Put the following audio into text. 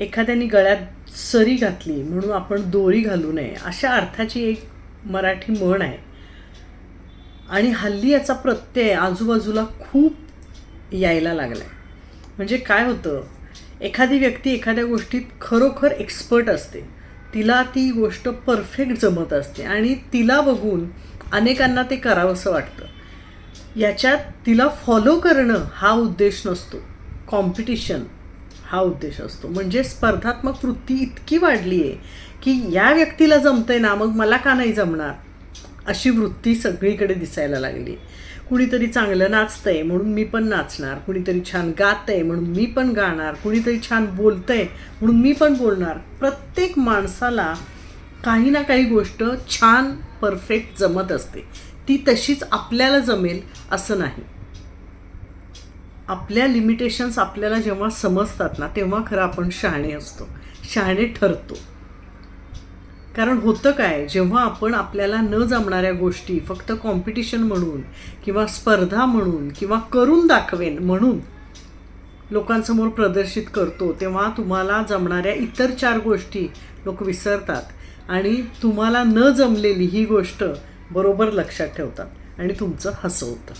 एखाद्याने गळ्यात सरी घातली म्हणून आपण दोरी घालू नये अशा अर्थाची एक मराठी म्हण आहे. आणि हल्ली याचा प्रत्यय आजूबाजूला खूप यायला लागला आहे म्हणजे काय होतं? एखादी व्यक्ती एखाद्या गोष्टीत खरोखर एक्सपर्ट असते. तिला ती गोष्ट परफेक्ट जमत असते आणि तिला बघून अनेकांना ते करावंसं वाटतं. याच्यात तिला फॉलो करणं हा उद्देश नसतो. कॉम्पिटिशन हा उद्देश असतो. म्हणजे स्पर्धात्मक वृत्ती इतकी वाढली आहे की या व्यक्तीला जमतंय ना मग मला का नाही जमणार? अशी वृत्ती सगळीकडे दिसायला लागली. कुणीतरी चांगलं नाचतंय म्हणून मी पण नाचणार. कुणीतरी छान गातंय म्हणून मी पण गाणार. कुणीतरी छान बोलतंय म्हणून मी पण बोलणार. प्रत्येक माणसाला काही ना काही गोष्ट छान परफेक्ट जमत असते. ती तशीच आपल्याला जमेल असं नाही. आपल्या लिमिटेशन्स आपल्याला जेव्हा समजतात ना तेव्हा खरं आपण शहाणे असतो. शहाणे ठरतो. कारण होतं काय जेव्हा आपण आपल्याला न जमणाऱ्या गोष्टी फक्त कॉम्पिटिशन म्हणून किंवा स्पर्धा म्हणून किंवा करून दाखवेन म्हणून लोकांसमोर प्रदर्शित करतो तेव्हा तुम्हाला जमणाऱ्या इतर चार गोष्टी लोक विसरतात. आणि तुम्हाला न जमलेली ही गोष्ट बरोबर लक्षात ठेवतात आणि तुमचं हसवतं.